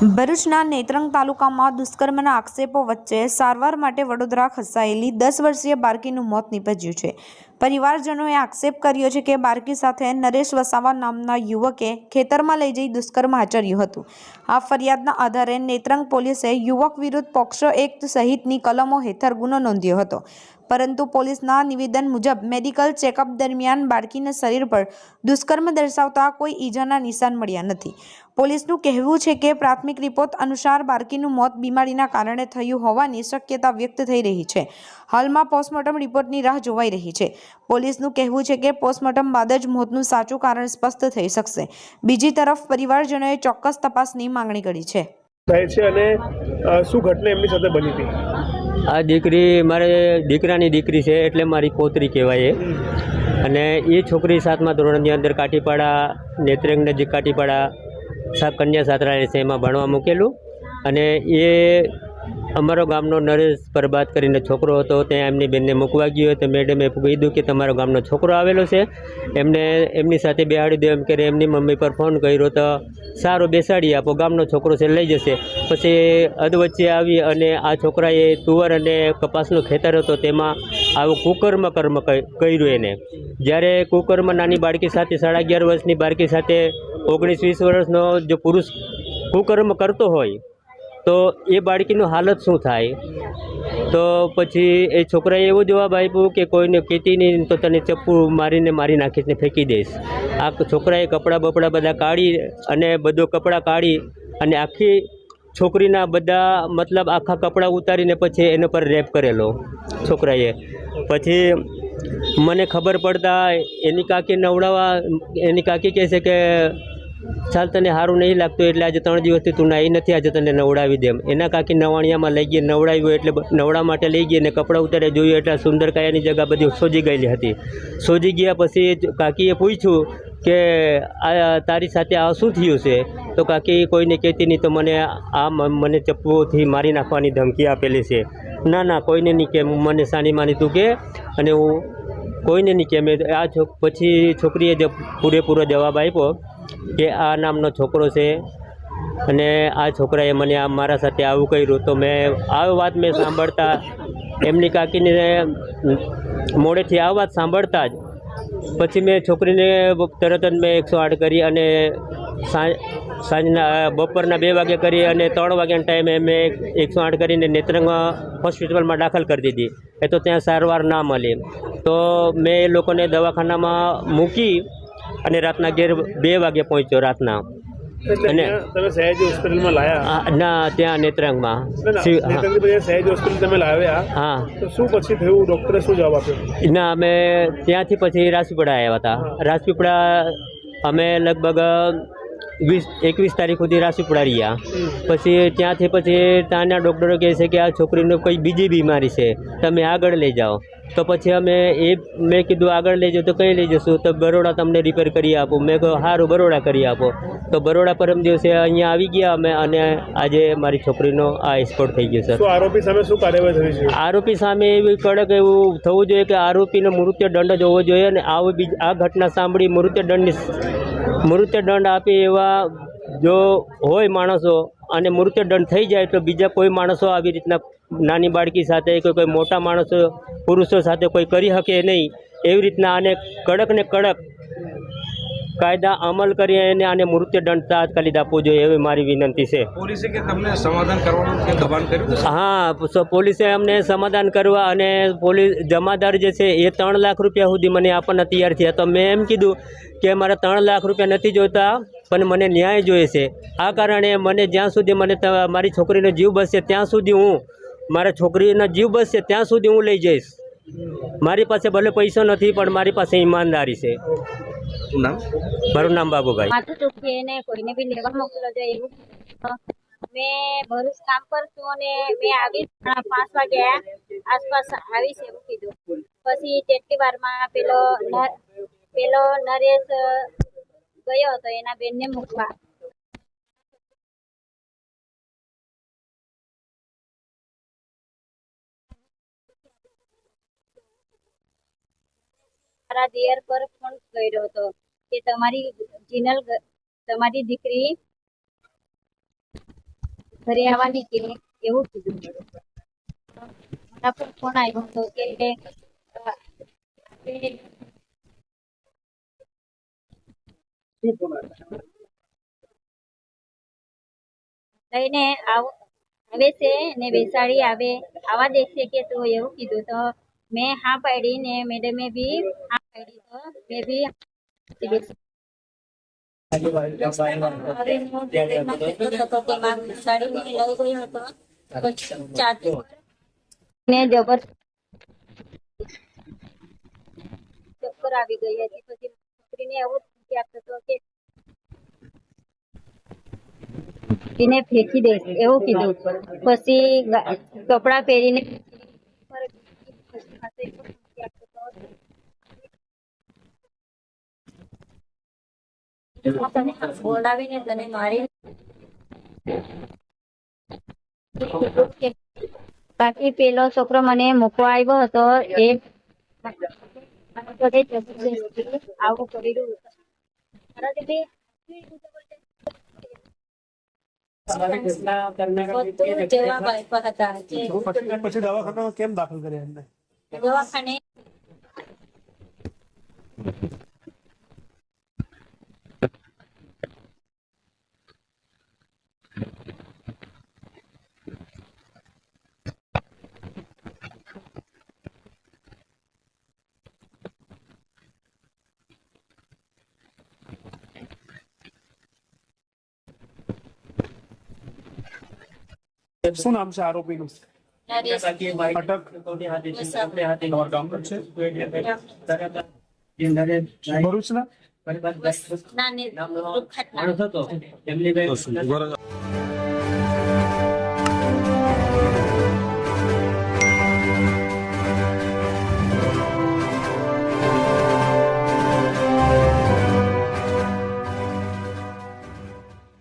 ભરૂચના નેત્રંગ તાલુકામાં દુષ્કર્મના આક્ષેપો વચ્ચે સારવાર માટે વડોદરા ખસાયેલી દસ વર્ષીય બાળકીનું મોત નીપજ્યું છે. પરિવારજનોએ આક્ષેપ કર્યો છે કે બાળકી સાથે નરેશ વસાવા નામના યુવકે ખેતરમાં લઈ જઈ દુષ્કર્મ આચર્યું હતું. આ ફરિયાદના આધારે નેત્રંગ પોલીસે યુવક વિરુદ્ધ પોક્સો એક્ટ સહિતની કલમો હેઠળ ગુનો નોંધ્યો હતો. પરંતુ પોલીસના નિવેદન મુજબ મેડિકલ ચેકઅપ દરમિયાન બાળકીના શરીર પર દુષ્કર્મ દર્શાવતા કોઈ ઈજાના નિશાન મળ્યા નથી. પોલીસનું કહેવું છે કે પ્રાથમિક રિપોર્ટ અનુસાર બાળકીનું મોત બીમારીના કારણે થયું હોવાની શક્યતા વ્યક્ત થઈ રહી છે. હાલમાં પોસ્ટમોર્ટમ રિપોર્ટની રાહ જોવાઈ રહી છે. પોલીસનું કહેવું છે કે પોસ્ટમોર્ટમ બાદ જ મોતનું સાચું કારણ સ્પષ્ટ થઈ શકશે. બીજી તરફ પરિવારજનોએ ચોક્કસ તપાસની માંગણી કરી છે. થાય છે અને શું ઘટના એમની સાથે બની હતી? આ દીકરી મારે દીકરાની દીકરી છે એટલે મારી પોતરી કહેવાય એ. અને એ છોકરી સાતમા ધોરણની અંદર કાટીપાડા નેત્રંગ નજીક કાટીપાડા કન્યા સાતરા છે એમાં ભણવા મૂકેલું. અને એ અમારો ગામનો નરેશ પરબાદ કરીને છોકરો હતો ત્યાં એમની બેનને મૂકવા ગયો. તો મેડમે કીધું કે તમારો ગામનો છોકરો આવેલો છે. એમને એમની સાથે બેહાડી દો એમ કરે એમની મમ્મી પર ફોન કર્યો તો સારું બેસાડી આપો, ગામનો છોકરો છે, લઈ જશે. પછી અધવચ્ચે આવી અને આ છોકરાએ તુવર અને કપાસનું ખેતર હતો, તેમાં આવું કુકર્મ કર્મ કર્યું એને. જ્યારે કુકર્મ નાની બાળકી સાથે, સાડા અગિયાર વર્ષની બાળકી સાથે ઓગણીસ વીસ વર્ષનો જો પુરુષ કુકર્મ કરતો હોય તો એ બાળકીનું હાલત શું થાય? તો પછી એ છોકરાએ એવો જવાબ આપ્યો કે કોઈને કહેતી નહીં, તો તને ચપ્પુ મારીને મારી નાખીને ફેંકી દઈશ. આ છોકરાએ કપડાં બપડા બધા કાઢી અને બધો કપડાં કાઢી અને આખી છોકરીના બધા, મતલબ આખા કપડાં ઉતારીને પછી એના પર રેપ કરેલો છોકરાએ. પછી મને ખબર પડતા એની કાકી નવડાવવા, એની કાકી કહે છે કે ચાલ તને સારું નહીં લાગતું એટલે આજે ત્રણ દિવસથી તું નાહી નથી, આજે તને નવડાવી દેમ. એના કાકી નવાણિયામાં લઈ ગઈ, નવડાવ્યું એટલે નવડા માટે લઈ ગઈ અને કપડાં ઉતારે જોયું એટલે સુંદર કાયાની જગ્યા બધી સોજી ગયેલી હતી. સોજી ગયા પછી કાકીએ પૂછ્યું કે આ તારી સાથે આ શું થયું છે? તો કાકી કોઈને કહેતી નહીં, તો મને આ મને ચપ્પુઓથી મારી નાખવાની ધમકી આપેલી છે. ના ના, કોઈને નહીં કે, મને સાની માની તું કે, અને હું કોઈને નહીં કે, મેં આ પછી છોકરીએ જ પૂરેપૂરો જવાબ આપ્યો કે આ નામનો છોકરો છે અને આ છોકરાએ મને આ મારા સાથે આવું કર્યું તો મેં આ વાત મેં સાંભળતા એમની કાકીને મોડેથી આ વાત સાંભળતા જ પછી મેં છોકરીને તરત જ મેં એકસો આઠ કરી અને સાંજ સાંજના બપોરના બે વાગે કરી અને ત્રણ વાગ્યાના ટાઈમે મેં એકસો આઠ કરીને નેત્રંગ હોસ્પિટલમાં દાખલ કરી દીધી. એ તો ત્યાં સારવાર ના મળી. તો મેં એ લોકોને દવાખાનામાં મૂકી અને રાતના ઘેર બે વાગે પહોંચ્યો રાતના. અને- તમે સયાજી હોસ્પિટલમાં લાયા? ના ત્યાં નેત્રંગમાં. સયાજી હોસ્પિટલ તમે લાવ્યા? હા. તો શું પછી થયું? ડૉક્ટરે શું જવાબ આપ્યો? ના અમે ત્યાંથી પછી રાજપીપળા આવ્યા હતા. રાજપીપળા અમે લગભગ વીસ એકવીસ તારીખ સુધી રાજપીપળા રહ્યા પછી ત્યાંથી પછી ત્યાંના ડૉક્ટરો કહે છે કે આ છોકરીને કોઈ બીજી બીમારી છે તમે આગળ લઈ જાઓ. તો પછી અમે એ મેં કીધું આગળ લઈ જાઓ તો કંઈ લઈ જશું? તો બરોડા તમને રિપેર કરી આપું. મેં કહ્યું સારું બરોડા કરી આપો. તો બરોડા પરમ દિવસે અહીંયા આવી ગયા અમે અને આજે મારી છોકરીનો આ એક્સપોર્ટ થઈ ગયો સર આરોપી સામે શું કાર્યવાહી થઈ છે આરોપી સામે એવી કડક એવું થવું જોઈએ કે આરોપીને મૃત્યુ દંડ જ હોવો જોઈએ અને આવું બીજ આ ઘટના સાંભળી મૃત્યુ દંડની મૃત્યુ દંડ આપે એવા જો હોય માણસો અને મૃત્યુદંડ થઈ જાય તો બીજા કોઈ માણસો આવી રીતના નાની બાળકી સાથે કે કોઈ મોટા માણસો, પુરુષો સાથે કોઈ કરી શકે નહીં. એવી રીતના આને કડક ને કડક કાયદા અમલ કરી અને આને મૃત્યુ દંડ તાત્કાલિક આપવો જોઈએ એવી મારી વિનંતી છે. પોલીસે કે તમને સમાધાન કરવાનું દબાણ કર્યું હા પોલીસે અમને સમાધાન કરવા અને પોલીસ જમાદાર જે છે એ ત્રણ લાખ રૂપિયા સુધી મને આપવાના તૈયાર થયા. તો મેં એમ કીધું કે મારે ત્રણ લાખ રૂપિયા નથી જોઈતા પણ મને ન્યાય જોઈએ છે. આ કારણે મને જ્યાં સુધી મને મારી છોકરીનો જીવ બચશે ત્યાં સુધી હું મારા છોકરીનો જીવ બચશે ત્યાં સુધી હું લઈ જઈશ. મારી પાસે ભલે પૈસો નથી પણ મારી પાસે ઈમાનદારી છે. શું નામ? મારું નામ બાબુભાઈ. માથું દુખે ને કોઈને બી લેવા મોકલો જાય એવું. મેં ભરૂચ કામ પર છું અને મેં આવી પાંચ વાગ્યા આસપાસ આવીશ એવું કીધું. પછી તેટલી વારમાં પેલો પેલો નરેશ ગયો હતો એના બેનને મૂકવા. મારા દિયર પર ફોન કર્યો હતો કે તમારી જીનલ તમારી દીકરી ઘરે આવવાની કે એવું કીધું. મારા પર ફોન આવ્યો હતો કે લઈને આવ આવે છે ને બેસાડી આવે આવા દેશે કે તો એવું કીધું તો મેં હા પાડી ને મેડમે બી હા પાડી તો મેં બી બેસી ને જબર ચક્કર આવી ગઈ હતી પછી છોકરીને એવું જ આપતો હતો કે એને ફેંકી દે એવું કીધું પછી ગા- કપડાં પહેરીને બોલાવીને તને મારી બાકી પેલો છોકરો મને મૂકવા આવ્યો હતો એ આવું કરેલું પછી કેમ દાખલ કર્યા દવાખાને શું નામ છે આરોપીનું? ગામ કયું છે ભરૂચના